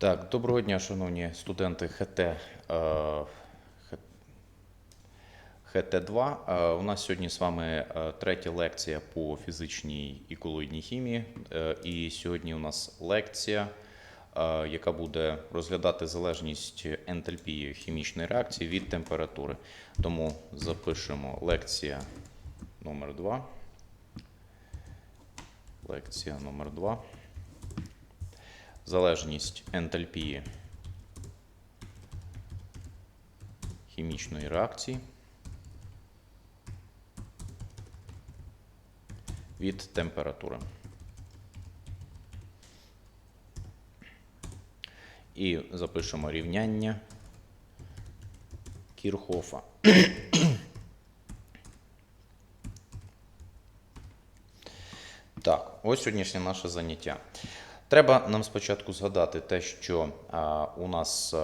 Так, доброго дня, шановні студенти ХТ. е, Х- ХТ2. Е, У нас сьогодні з вами е, третя лекція по фізичній і колоїдній хімії. І сьогодні у нас лекція, яка буде розглядати залежність ентальпії хімічної реакції від температури. Тому запишемо лекція номер 2. Лекція номер 2 залежність ентальпії хімічної реакції від температури. І запишемо рівняння Кірхофа. Так, ось сьогоднішнє наше заняття. Треба нам спочатку згадати те, що у нас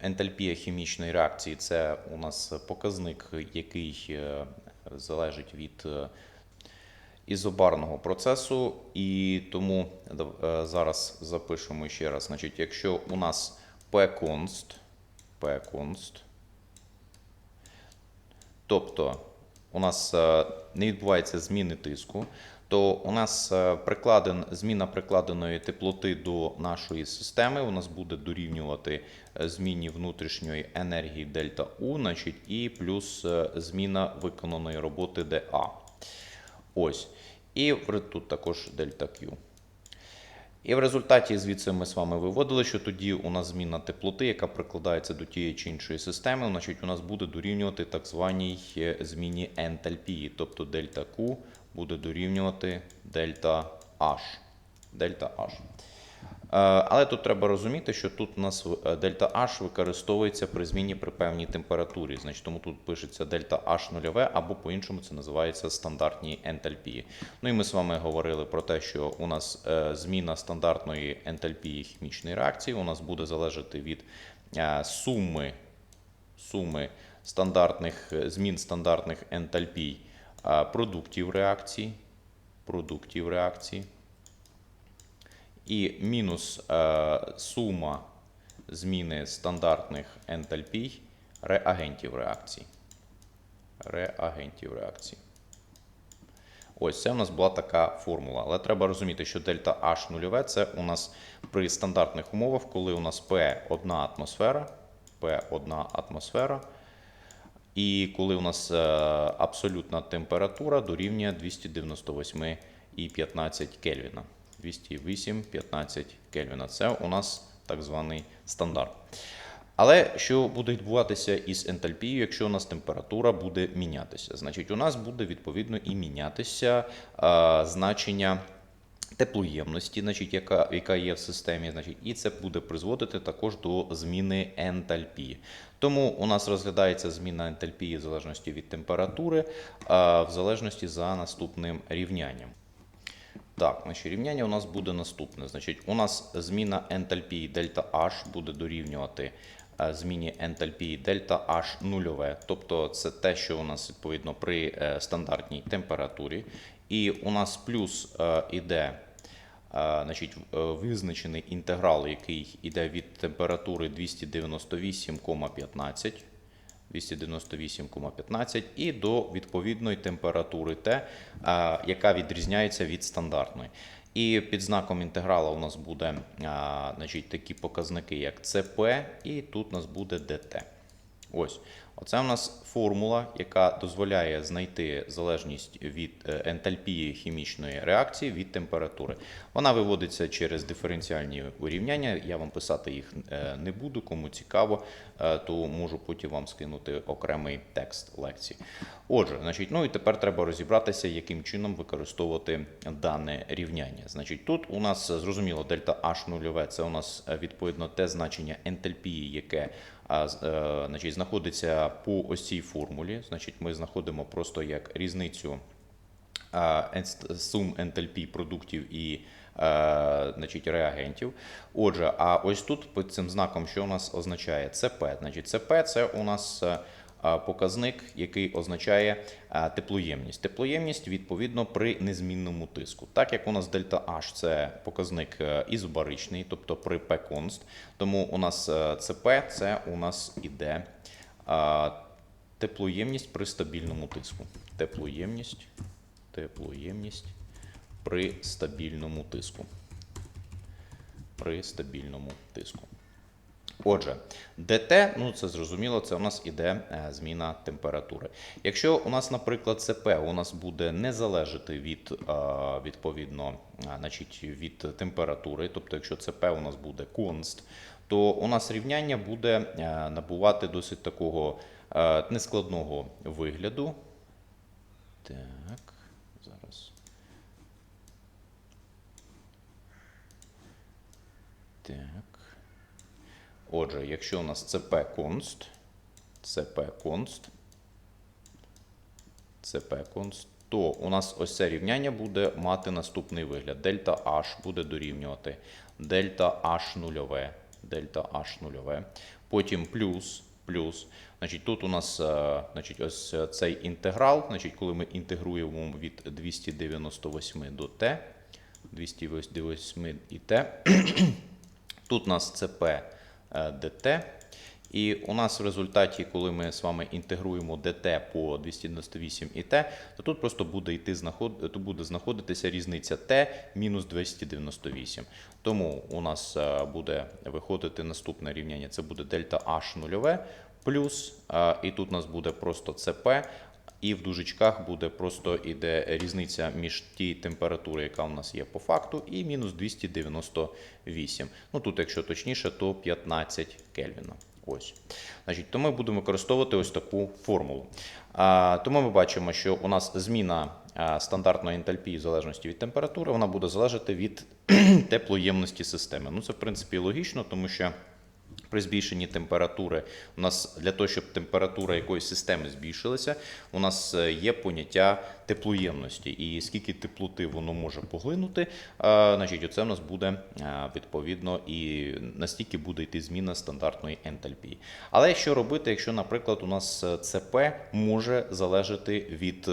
ентальпія хімічної реакції це у нас показник, який е, залежить від е, ізобарного процесу, і тому е, зараз запишемо ще раз. Значить, якщо у нас P const, P const, тобто у нас е, не відбувається зміни тиску, то у нас е, прикладен, зміна прикладеної теплоти до нашої системи у нас буде дорівнювати е, зміні внутрішньої енергії дельта У, значить, і плюс е, зміна виконаної роботи ДА. Ось. І тут також дельта Q. І в результаті звідси ми з вами виводили, що тоді у нас зміна теплоти, яка прикладається до тієї чи іншої системи, значить у нас буде дорівнювати так званій е, зміні ентальпії, тобто дельта Q буде дорівнювати дельта H. Дельта H. Е, Але тут треба розуміти, що тут у нас е, дельта H використовується при зміні при певній температурі. Значить, тому тут пишеться дельта H нульове, або по-іншому це називається стандартні ентальпії. Ну і ми з вами говорили про те, що у нас е, зміна стандартної ентальпії хімічної реакції у нас буде залежати від суми, суми стандартних змін стандартних ентальпій продуктів реакції. Продуктів реакції і мінус е, сума зміни стандартних ентальпій реагентів реакції. Реагентів реакції. Ось це у нас була така формула. Але треба розуміти, що дельта H нульове це у нас при стандартних умовах, коли у нас P одна атмосфера, P одна атмосфера, і коли у нас е, абсолютна температура дорівнює 298,15 Кельвіна. 208,15 Кельвіна. Це у нас так званий стандарт. Але що буде відбуватися із ентальпією, якщо у нас температура буде мінятися? Значить, у нас буде відповідно і мінятися е, значення теплоємності, значить, яка, яка є в системі, значить, і це буде призводити також до зміни ентальпії. Тому у нас розглядається зміна ентальпії в залежності від температури, а в залежності за наступним рівнянням. Так, значить, рівняння у нас буде наступне. Значить, у нас зміна ентальпії дельта H буде дорівнювати е, зміні ентальпії дельта H нульове. Тобто це те, що у нас відповідно при е, стандартній температурі. І у нас плюс е, іде значить, визначений інтеграл, який йде від температури 298,15. 298,15 і до відповідної температури Т, яка відрізняється від стандартної. І під знаком інтеграла у нас буде значить, такі показники, як CP, і тут у нас буде dt. Ось. Оце у нас формула, яка дозволяє знайти залежність від е, ентальпії хімічної реакції від температури. Вона виводиться через диференціальні урівняння. Я вам писати їх е, не буду, кому цікаво, е, то можу потім вам скинути окремий текст лекції. Отже, значить, ну і тепер треба розібратися, яким чином використовувати дане рівняння. Значить, тут у нас зрозуміло дельта H нульове це у нас відповідно те значення ентальпії, яке е, значить, знаходиться по ось цій формулі. Значить, ми знаходимо просто як різницю сум ентальпій продуктів і е, значить, реагентів. Отже, а ось тут під цим знаком, що у нас означає ЦП? Значить, ЦП це у нас е, показник, який означає теплоємність. Теплоємність відповідно при незмінному тиску. Так як у нас дельта H це показник е, ізобаричний, тобто при P const, тому у нас е, ЦП це у нас іде теплоємність при стабільному тиску. Теплоємність, теплоємність при стабільному тиску. При стабільному тиску. Отже, ДТ, ну це зрозуміло, це у нас іде е, зміна температури. Якщо у нас, наприклад, ЦП у нас буде не залежати від е, відповідно, е, значить, від температури, тобто якщо ЦП у нас буде конст, то у нас рівняння буде набувати досить такого нескладного вигляду. Так, зараз. Так. Отже, якщо у нас CP const, CP const, CP const, то у нас ось це рівняння буде мати наступний вигляд. Дельта H буде дорівнювати дельта H нульове, дельта H нульове, потім плюс, плюс. Значить, тут у нас е, значить, ось цей інтеграл, значить, коли ми інтегруємо від 298 до t, 298 і t, Тут у нас ЦП е, ДТ. І у нас в результаті, коли ми з вами інтегруємо ДТ по 298 і Т, то тут просто буде йти знаход... то буде знаходитися різниця Т мінус 298. Тому у нас е, буде виходити наступне рівняння. Це буде дельта H нульове плюс, е, і тут у нас буде просто ЦП, і в дужечках буде просто іде різниця між тією температурою, яка у нас є по факту, і мінус 298. Ну тут, якщо точніше, то 15 Кельвіна. Ось. Значить, то ми будемо використовувати ось таку формулу. А, тому ми бачимо, що у нас зміна стандартної ентальпії в залежності від температури, вона буде залежати від теплоємності системи. Ну, це, в принципі, логічно, тому що при збільшенні температури у нас для того, щоб температура якоїсь системи збільшилася, у нас е, є поняття теплоємності. І скільки теплоти воно може поглинути, е, значить, оце у нас буде е, відповідно і настільки буде йти зміна стандартної ентальпії. Але що робити, якщо, наприклад, у нас ЦП може залежати від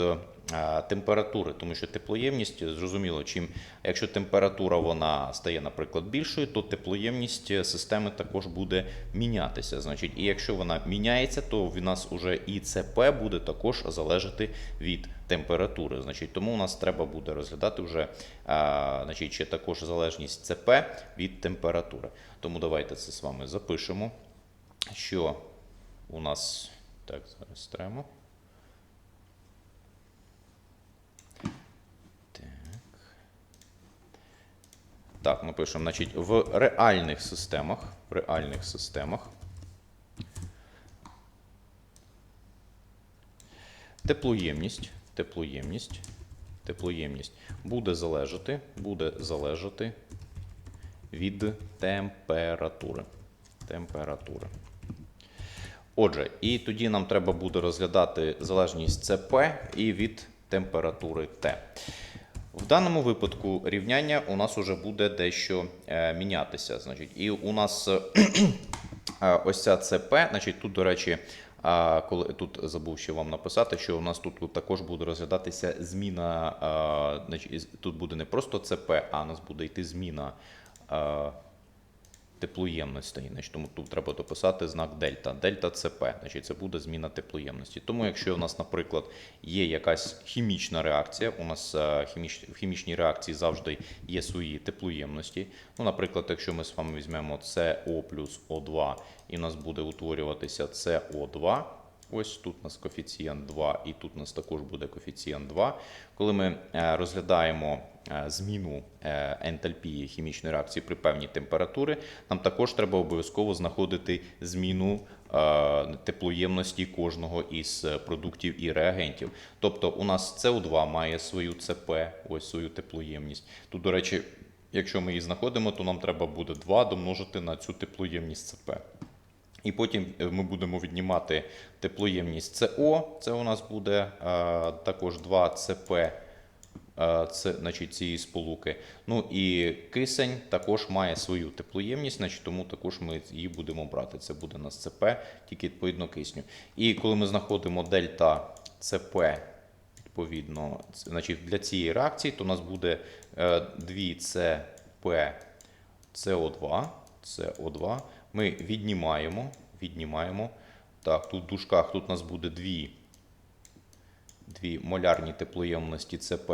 температури, тому що теплоємність зрозуміло, чим якщо температура вона стає, наприклад, більшою, то теплоємність е, системи також буде мінятися. Значить, і якщо вона міняється, то в нас уже і ЦП буде також залежати від температури. Значить, тому у нас треба буде розглядати вже а, значить, ще також залежність ЦП від температури. Тому давайте це з вами запишемо, що у нас так зараз тремо. Так, ми пишемо, значить, в реальних системах, в реальних системах теплоємність, теплоємність, теплоємність буде залежати, буде залежати від температури. Температури. Отже, і тоді нам треба буде розглядати залежність ЦП і від температури Т. В даному випадку рівняння у нас уже буде дещо е, мінятися. Значить, і у нас е, е, ось ця ЦП, значить, тут, до речі, а, коли тут забув ще вам написати, що у нас тут, також буде розглядатися зміна. значить, тут буде не просто ЦП, а у нас буде йти зміна. Теплоємності. Значить, тому тут треба дописати знак дельта. Дельта ЦП, значить це буде зміна теплоємності. Тому якщо у нас, наприклад, є якась хімічна реакція, у нас е, хіміч, в хімічній реакції завжди є свої теплоємності. Ну, наприклад, якщо ми з вами візьмемо СО плюс О2, і у нас буде утворюватися СО2. Ось тут у нас коефіцієнт 2, і тут у нас також буде коефіцієнт 2. Коли ми е, розглядаємо е, зміну е, ентальпії хімічної реакції при певній температурі, нам також треба обов'язково знаходити зміну теплоємності кожного із продуктів і реагентів. Тобто у нас СО2 має свою ЦП, ось свою теплоємність. Тут, до речі, якщо ми її знаходимо, то нам треба буде 2 домножити на цю теплоємність ЦП. І потім е, ми будемо віднімати теплоємність СО. Це у нас буде також 2 ЦП це, значить, цієї сполуки. Ну і кисень також має свою теплоємність, значить, тому також ми її будемо брати. Це буде у нас ЦП, тільки відповідно кисню. І коли ми знаходимо дельта ЦП, відповідно, значить, для цієї реакції, то у нас буде е, 2 ЦП СО2, СО2. Ми віднімаємо, віднімаємо. Так, тут в дужках тут у нас буде дві, дві молярні теплоємності ЦП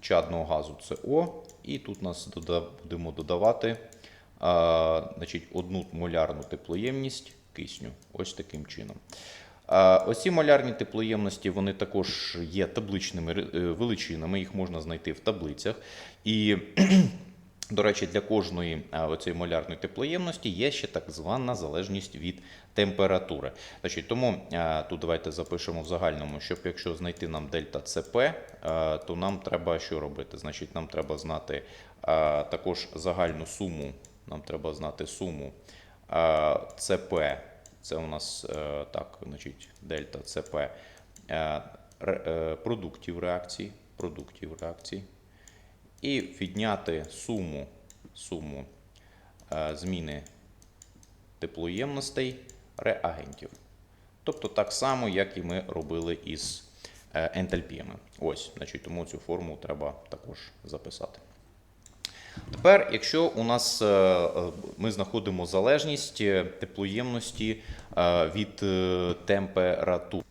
чадного газу СО. І тут у нас дода- будемо додавати а, значить, одну молярну теплоємність кисню. Ось таким чином. Оці молярні теплоємності вони також є табличними е, величинами, їх можна знайти в таблицях. І до речі, для кожної оцієї молярної теплоємності є ще так звана залежність від температури. Значить, тому тут давайте запишемо в загальному, щоб якщо знайти нам дельта ЦП, то нам треба що робити? Значить, нам треба знати також загальну суму. Нам треба знати суму ЦП. Це у нас е, так, значить, дельта ЦП е, е, продуктів реакцій, продуктів реакцій і відняти суму, суму е, зміни теплоємностей реагентів. Тобто так само, як і ми робили із е, ентальпіями. Ось, значить, тому цю форму треба також записати. Тепер, якщо у нас е, ми знаходимо залежність теплоємності від температури.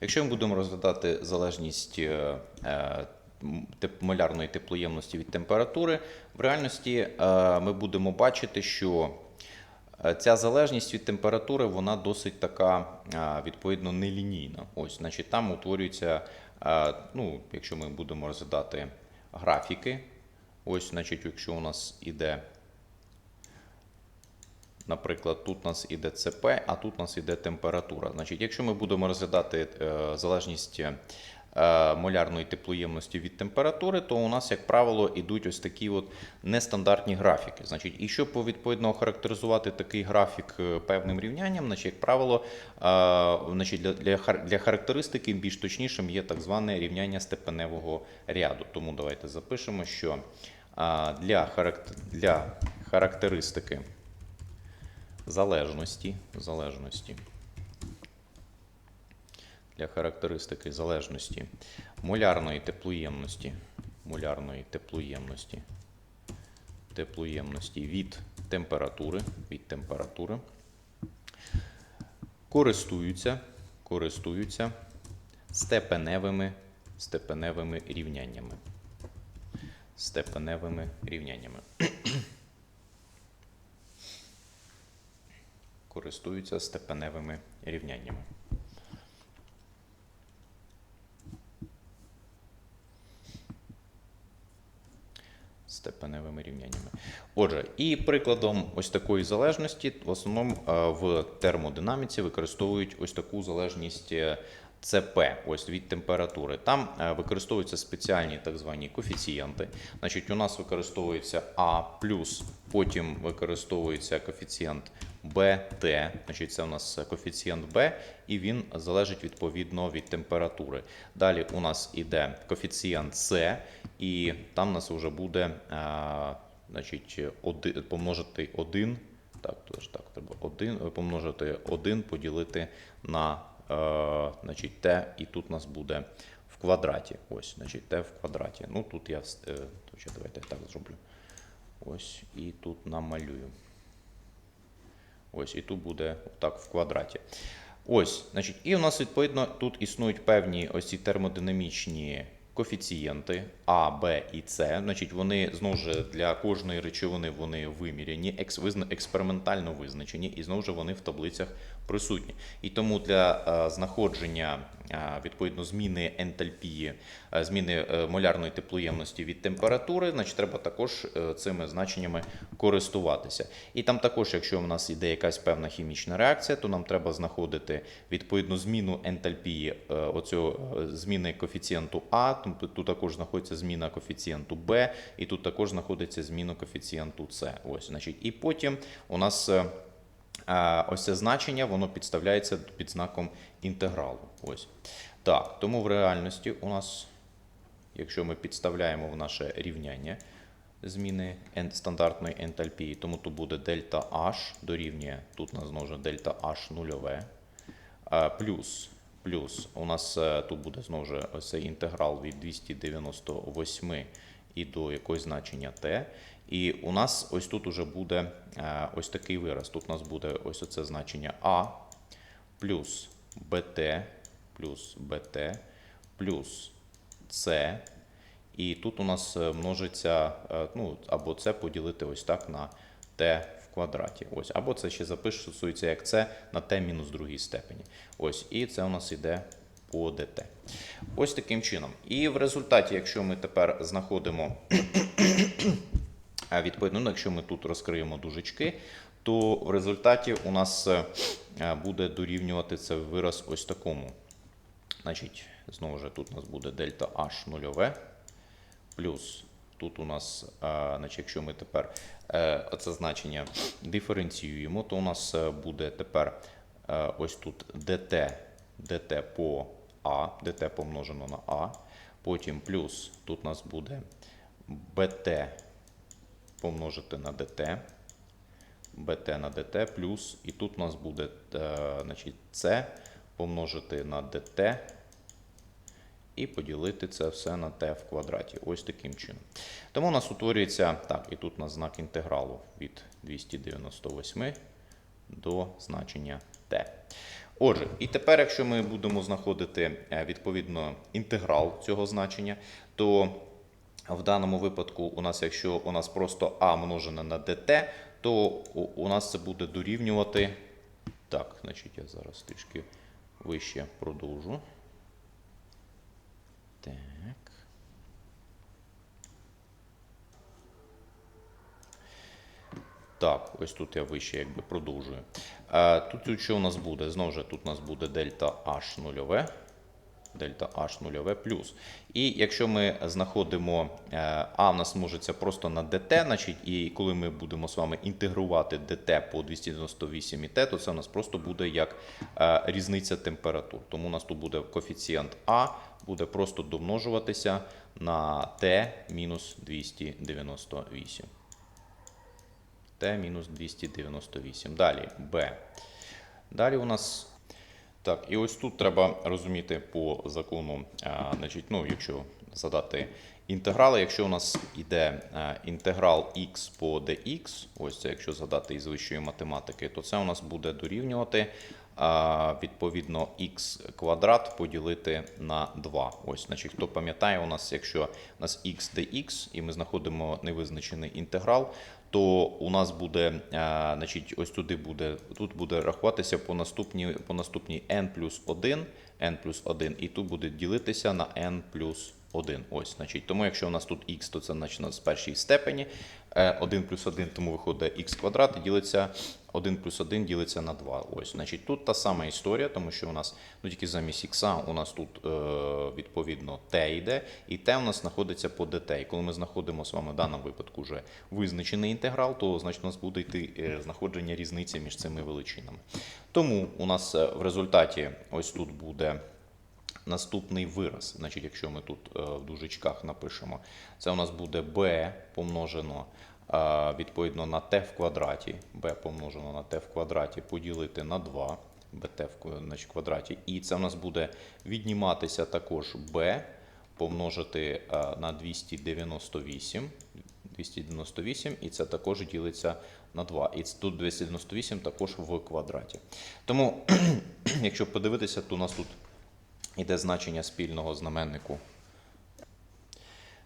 Якщо ми будемо розглядати залежність молярної теплоємності від температури, в реальності е, ми будемо бачити, що е, ця залежність від температури вона досить така е, відповідно нелінійна. Ось, значить, там утворюється, ну, якщо ми будемо розглядати графіки, ось, значить, якщо у нас іде Наприклад, тут у нас іде ЦП, а тут у нас іде температура. Значить, якщо ми будемо розглядати залежність молярної теплоємності від температури, то у нас, як правило, ідуть ось такі от нестандартні графіки. Значить, і щоб відповідно охарактеризувати такий графік е, певним рівнянням, значить, як правило, е, значить, для, для, характеристики більш точнішим є так зване рівняння степеневого ряду. Тому давайте запишемо, що е, для, характер, для характеристики залежності, залежності. Для характеристики залежності молярної теплоємності, молярної теплоємності, теплоємності від температури, від температури користуються, користуються степеневими, степеневими рівняннями. Степеневими рівняннями. користуються степеневими рівняннями. Степеневими рівняннями. Отже, і прикладом ось такої залежності в основному е, в термодинаміці використовують ось таку залежність е, ЦП, ось від температури. Там е, використовуються спеціальні так звані коефіцієнти. Значить, у нас використовується А, потім використовується коефіцієнт БТ, значить, це у нас коефіцієнт Б, і він залежить відповідно від температури. Далі у нас іде коефіцієнт С, і там у нас вже буде а, значить, оди, помножити 1. Так, тож так, треба 1, помножити 1, поділити на е, значить, Т, і тут у нас буде в квадраті. Ось, значить, Т в квадраті. Ну, тут я е, то ще так зроблю. Ось, і тут намалюю. Ось, і тут буде так в квадраті. Ось, значить, і у нас відповідно тут існують певні ось ці термодинамічні коефіцієнти А, Б і С. Значить, вони знову ж для кожної речовини вони виміряні, екс, експериментально визначені, і знову ж вони в таблицях присутні. І тому для е, знаходження е, відповідно зміни ентальпії, е, зміни молярної теплоємності від температури, значить, треба також цими значеннями користуватися. І там також, якщо в нас іде якась певна хімічна реакція, то нам треба знаходити відповідну зміну ентальпії оцього зміни коефіцієнту А, тут також знаходиться зміна коефіцієнту Б, і тут також знаходиться зміна коефіцієнту С. Ось, значить, і потім у нас. Е, ось це значення воно підставляється під знаком інтегралу. Ось. Так, тому в реальності у нас якщо ми підставляємо в наше рівняння зміни стандартної ентальпії, тому тут буде дельта H дорівнює, тут у нас знову ж дельта H нульове, плюс, плюс у нас е, тут буде знову ж ось цей інтеграл від 298 і до якогось значення t. І у нас ось тут уже буде е, ось такий вираз. Тут у нас буде ось оце значення a плюс bt плюс bt плюс c. І тут у нас е, множиться, е, ну, або це поділити ось так на t в квадраті. Ось, або це ще записується як це на t мінус другій степені. Ось, і це у нас йде по dt. Ось таким чином. І в результаті, якщо ми тепер знаходимо а відповідно, ну, якщо ми тут розкриємо дужечки, то в результаті у нас е, е, буде дорівнювати це вираз ось такому. Значить, знову ж тут у нас буде дельта H нульове, плюс тут у нас, е, значить, якщо ми тепер це значення диференціюємо, то у нас буде тепер ось тут dt, dt по А, dt помножено на А, потім плюс тут у нас буде bt помножити на dt, bt на dt плюс, і тут у нас буде е, значить, c помножити на dt і поділити це все на t в квадраті. Ось таким чином. Тому у нас утворюється, так, і тут у нас знак інтегралу від 298 до значення t. Отже, і тепер, якщо ми будемо знаходити е, відповідно інтеграл цього значення, то в даному випадку, у нас, якщо у нас просто а множене на dt, то у, нас це буде дорівнювати. Так, значить, я зараз трішки вище продовжу. Так. Так, ось тут я вище якби продовжую. Е, тут що у нас буде? Знову ж тут у нас буде дельта H нульове. Дельта H нульове плюс. І якщо ми знаходимо е, А в нас множиться просто на dt, значить, і коли ми будемо з вами інтегрувати dt по 298 і t, то це у нас просто буде як е, різниця температур. Тому у нас тут буде коефіцієнт А, буде просто домножуватися на t мінус 298. Т мінус 298. Далі Б. Далі у нас. Так, і ось тут треба розуміти по закону, а, значить, ну, якщо задати інтеграли, якщо у нас йде а, інтеграл x по dx, ось це якщо задати із вищої математики, то це у нас буде дорівнювати а, відповідно x квадрат поділити на 2. Ось, значить, хто пам'ятає, у нас, якщо у нас x dx, і ми знаходимо невизначений інтеграл, то у нас буде, а, значить, ось туди буде, тут буде рахуватися по наступній, по наступній n плюс 1, n плюс 1, і тут буде ділитися на n плюс 1. Ось, значить, тому якщо у нас тут x, то це значить у нас в першій степені, 1 плюс 1, тому виходить x квадрат і ділиться 1 плюс 1 ділиться на 2. Ось, значить, тут та сама історія, тому що у нас, ну тільки замість x у нас тут е, відповідно t йде, і t у нас знаходиться по dt. І коли ми знаходимо з вами в даному випадку вже визначений інтеграл, то значить у нас буде йти е, знаходження різниці між цими величинами. Тому у нас е, в результаті ось тут буде наступний вираз. Значить, якщо ми тут е, в дужечках напишемо, це у нас буде b помножено е, відповідно на t в квадраті, b помножено на t в квадраті поділити на 2 bt в квадраті. І це у нас буде відніматися також b помножити е, на 298. 298, і це також ділиться на 2. І тут 298 також в квадраті. Тому, якщо подивитися, то у нас тут іде значення спільного знаменнику.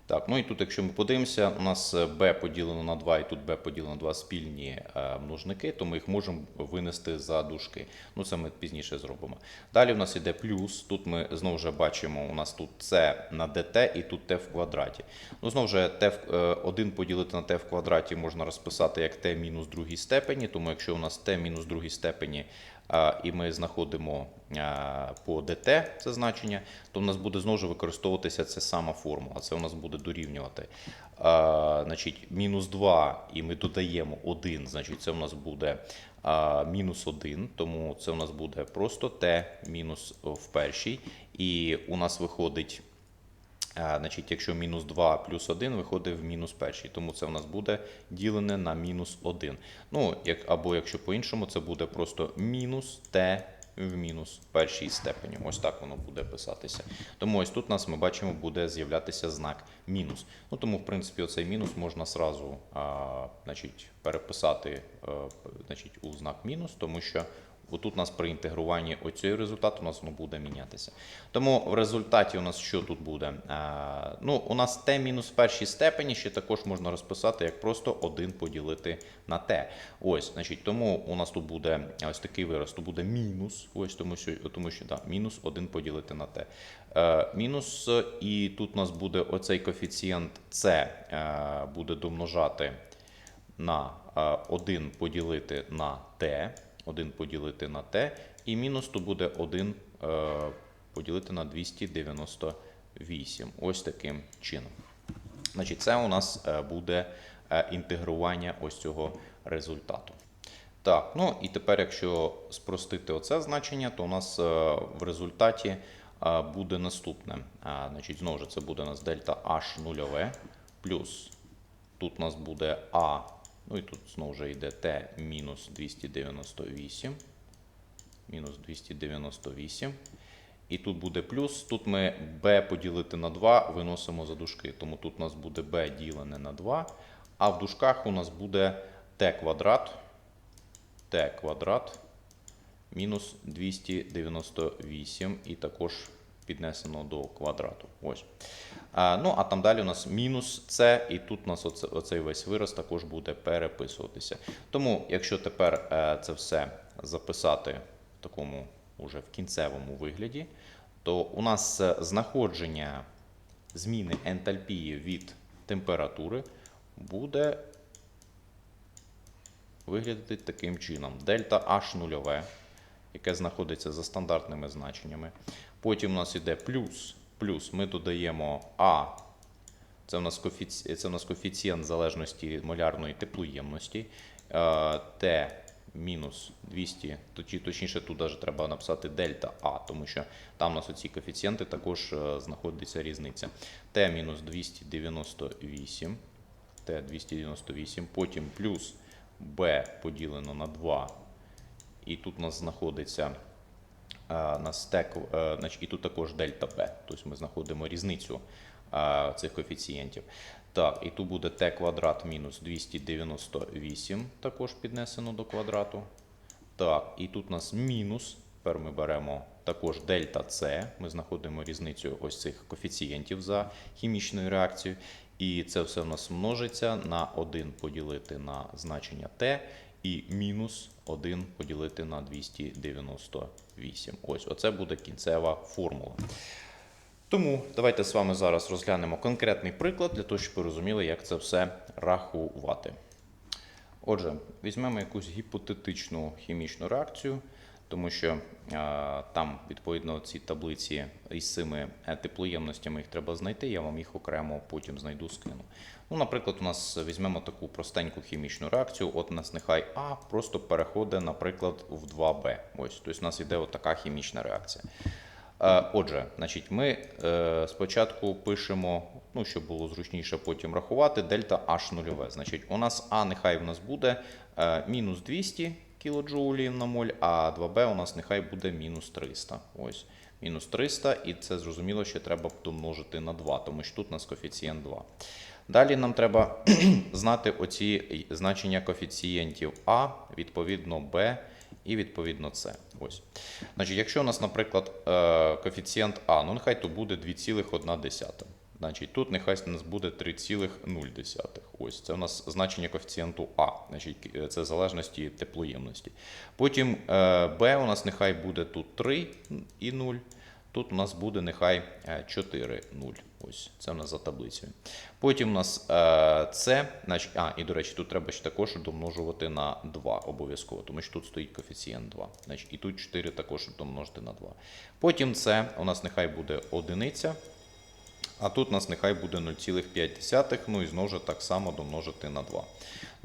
Так, ну і тут, якщо ми подивимося, у нас е, b поділено на 2 і тут b поділено на 2 спільні е, множники, то ми їх можемо винести за дужки. Ну, це ми пізніше зробимо. Далі у нас іде плюс. Тут ми знову ж бачимо, у нас тут c на dt і тут t в квадраті. Ну, знову ж t в, е, 1 поділити на t в квадраті можна розписати як t мінус другій степені, тому якщо у нас t мінус другій степені і ми знаходимо по dt це значення, то в нас буде знову ж використовуватися ця сама формула. Це у нас буде дорівнювати. Значить, мінус 2 і ми додаємо 1, значить це у нас буде мінус 1, тому це у нас буде просто t мінус в першій. І у нас виходить значить, якщо мінус 2 плюс 1 виходить в мінус перший, тому це в нас буде ділене на мінус 1. Ну, як, або якщо по-іншому, це буде просто мінус t в мінус першій степені. Ось так воно буде писатися. Тому ось тут у нас ми бачимо, буде з'являтися знак мінус. Ну тому, в принципі, оцей мінус можна сразу а, значить, переписати а, значить, у знак мінус, тому що Отут у нас при інтегруванні оцього результату у нас воно буде мінятися. Тому в результаті у нас що тут буде? А, ну, у нас t мінус першій степені ще також можна розписати як просто 1 поділити на t. Ось, значить, тому у нас тут буде ось такий вираз, тут буде мінус, ось тому що, тому що да, мінус 1 поділити на t. Е, мінус, і тут у нас буде оцей коефіцієнт е, буде домножати на е, 1 поділити на t, 1 поділити на t, і мінус то буде 1 е, поділити на 298. Ось таким чином. Значить, це у нас е, буде е, інтегрування ось цього результату. Так, ну і тепер, якщо спростити оце значення, то у нас в результаті буде наступне. Значить, знову ж це буде у нас дельта H нульове плюс тут у нас буде А, ну і тут знову вже йде Т мінус 298. Мінус 298. І тут буде плюс. Тут ми b поділити на 2 виносимо за дужки. Тому тут у нас буде b ділене на 2. А в дужках у нас буде t квадрат. t квадрат мінус 298 і також піднесено до квадрату. Ось. Ну, а там далі у нас мінус c, і тут у нас оце, оцей весь вираз також буде переписуватися. Тому, якщо тепер е, це все записати в такому уже в кінцевому вигляді, то у нас е, знаходження зміни ентальпії від температури буде виглядати таким чином. Дельта H нульове, яке знаходиться за стандартними значеннями. Потім у нас йде плюс, плюс ми додаємо А. Це у нас коефіцієнт, це у нас коефіцієнт залежності молярної теплоємності. Е, Т мінус 200, точніше, тут навіть треба написати дельта А, тому що там у нас оці коефіцієнти також е, знаходиться різниця. Т мінус 298, Т 298, потім плюс Б поділено на 2. І тут у нас знаходиться е, на стек, е, і тут також дельта Б. Тобто ми знаходимо різницю е, цих коефіцієнтів. Так, і тут буде t квадрат мінус 298, також піднесено до квадрату. Так, і тут у нас мінус. Тепер ми беремо також дельта С. Ми знаходимо різницю ось цих коефіцієнтів за хімічною реакцією. І це все в нас множиться на 1 поділити на значення t і мінус 1 поділити на 298. Ось, оце буде кінцева формула. Тому давайте з вами зараз розглянемо конкретний приклад для того, щоб ви розуміли, як це все рахувати. Отже, візьмемо якусь гіпотетичну хімічну реакцію, тому що е, там, відповідно, ці таблиці із цими е, теплоємностями їх треба знайти, я вам їх окремо потім знайду, скину. Ну, наприклад, у нас візьмемо таку простеньку хімічну реакцію. От у нас нехай А просто переходить, наприклад, в 2Б. Ось, тобто у нас іде така хімічна реакція. Е, Отже, значить, ми спочатку пишемо, ну, щоб було зручніше потім рахувати, дельта H нульове. Значить, у нас А нехай в нас буде мінус 200 кілоджоулів на моль, а 2Б у нас нехай буде мінус 300. Ось, мінус 300, і це зрозуміло, що треба домножити на 2, тому що тут у нас коефіцієнт 2. Далі нам треба знати оці значення коефіцієнтів А, відповідно Б і відповідно С. Ось. Значить, якщо у нас, наприклад, е, коефіцієнт А, ну нехай то буде 2,1. Значить, тут нехай у нас буде 3,0. Ось це у нас значення коефіцієнту А, значить, е, це залежності теплоємності. Потім е, Б у нас нехай буде тут 3 і 0. Тут у нас буде нехай 4, 0. Ось це у нас за таблицею. Потім у нас е, значить, а, і до речі, тут треба ще також домножувати на 2 обов'язково, тому що тут стоїть коефіцієнт 2. Значить, і тут 4 також домножити на 2. Потім це у нас нехай буде одиниця. А тут нас нехай буде 0,5, ну і знову ж так само домножити на 2.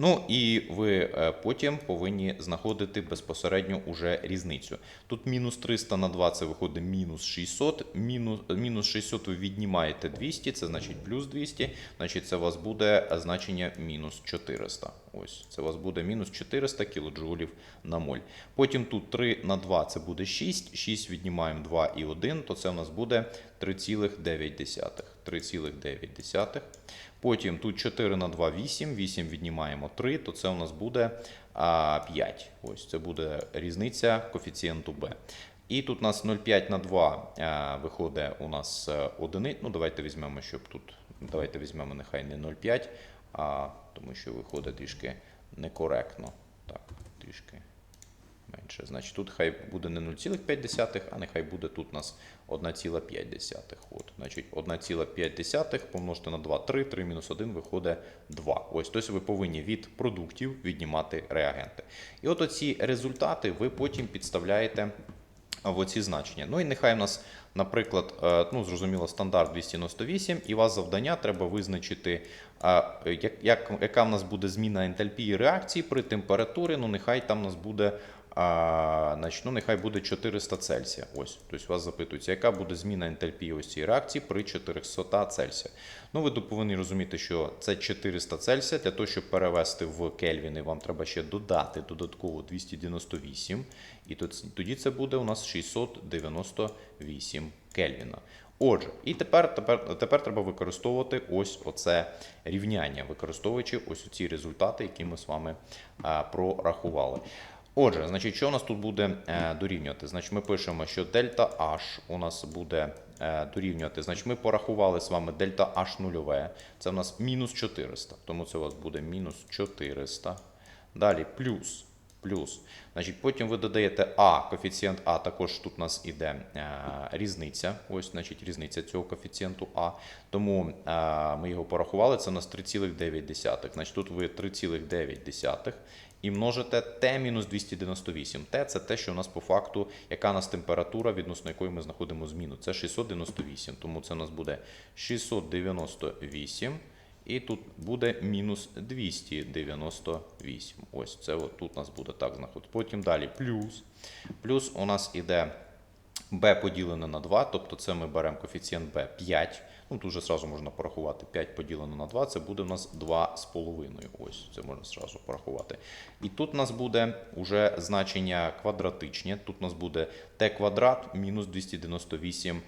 Ну і ви е, потім повинні знаходити безпосередньо уже різницю. Тут мінус 300 на 2 це виходить мінус 600. Мінус, мінус 600 ви віднімаєте 200, це значить плюс 200. Значить, це у вас буде значення мінус 400. Ось це у вас буде мінус 400 кілоджоулів на моль. Потім тут 3 на 2 це буде 6. 6 віднімаємо 2 і 1, то це у нас буде 3,9. 3,9. Потім тут 4 на 2 8, 8 віднімаємо 3, то це у нас буде 5. Ось це буде різниця коефіцієнту b. І тут у нас 0,5 на 2 виходить у нас е, одиниць. Ну, давайте візьмемо, щоб тут. Давайте візьмемо нехай не 0,5, а тому що виходить трішки некоректно. Так, трішки менше. Значить, тут хай буде не 0,5, а нехай буде тут у нас 1,5. От, значить, 1,5 помножити на 2, 3, 3 мінус 1 виходить 2. Ось, тобто ви повинні від продуктів віднімати реагенти. І от оці результати ви потім підставляєте в оці значення. Ну і нехай у нас, наприклад, е, ну зрозуміло, стандарт 298, і у вас завдання треба визначити, е, як, як, яка в нас буде зміна ентальпії реакції при температурі. Ну, нехай там у нас буде. А, значить, ну, нехай буде 400 Цельсія. Ось, тобто вас запитується, яка буде зміна ентальпії ось цієї реакції при 400 Цельсія. Ну, ви повинні розуміти, що це 400 Цельсія. Для того, щоб перевести в Кельвіни, вам треба ще додати додатково 298. І тоді це буде у нас 698 Кельвіна. Отже, і тепер, тепер, тепер треба використовувати ось оце рівняння, використовуючи ось ці результати, які ми з вами а, прорахували. Отже, значить, що у нас тут буде е, дорівнювати? Значить, ми пишемо, що дельта H у нас буде е, дорівнювати. Значить, ми порахували з вами дельта H нульове. Це у нас мінус 400. Тому це у вас буде мінус 400. Далі плюс. Плюс. Значить, потім ви додаєте А, коефіцієнт А, також тут у нас іде е, різниця. Ось, значить, різниця цього коефіцієнту А. Тому е, ми його порахували, це у нас 3,9. Значить, тут ви 3,9 і множите Т-298. Т це те, що у нас по факту, яка у нас температура, відносно якої ми знаходимо зміну. Це 698. Тому це у нас буде 698. І тут буде мінус 298. Ось це от тут у нас буде так знаходити. Потім далі плюс. Плюс у нас іде b поділене на 2, тобто це ми беремо коефіцієнт b 5. Ну, тут вже зразу можна порахувати 5 поділено на 2, це буде у нас 2,5. Ось, це можна зразу порахувати. І тут у нас буде вже значення квадратичні. Тут у нас буде t квадрат мінус 298 е,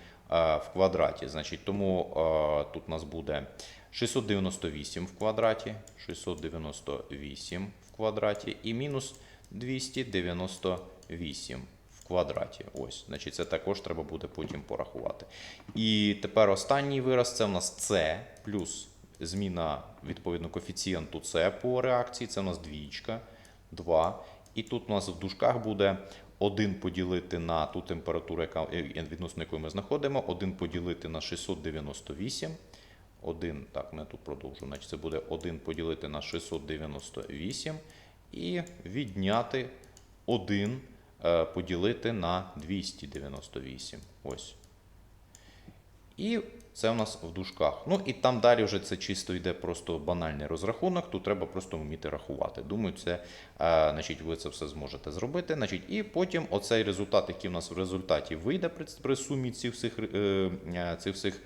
в квадраті. Значить, тому е, тут у нас буде 698 в квадраті, 698 в квадраті і мінус 298 в квадраті. Ось, значить, це також треба буде потім порахувати. І тепер останній вираз це у нас С плюс зміна відповідно коефіцієнту С по реакції. Це у нас двічка, 2. І тут у нас в дужках буде 1 поділити на ту температуру, яка, е, відносно якої ми знаходимо, 1 поділити на 698. 1, так, ми тут продовжуємо. Значить, це буде 1 поділити на 698 і відняти 1 е, поділити на 298. Ось. І це у нас в дужках. Ну і там далі вже це чисто йде просто банальний розрахунок. Тут треба просто вміти рахувати. Думаю, це, е, значить, ви це все зможете зробити. Значить, і потім оцей результат, який у нас в результаті вийде при, сумі цих всіх, е, е, цих всіх е,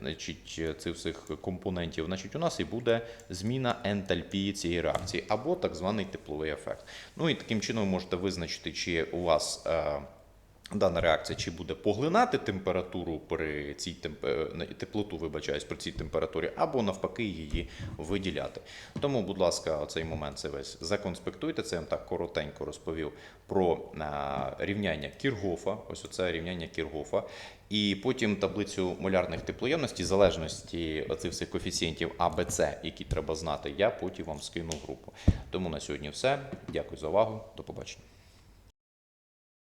значить, цих компонентів, значить, у нас і буде зміна ентальпії цієї реакції, або так званий тепловий ефект. Ну і таким чином ви можете визначити, чи у вас. Дана реакція чи буде поглинати температуру при цій темп... теплоту, вибачаюсь, при цій температурі, або навпаки її виділяти. Тому, будь ласка, оцей момент це весь законспектуйте. Це я вам так коротенько розповів про рівняння Кіргофа. Ось оце рівняння Кіргофа. І потім таблицю молярних теплоємностей, залежності оцих всіх коефіцієнтів А, Б, С, які треба знати, я потім вам скину в групу. Тому на сьогодні все. Дякую за увагу. До побачення.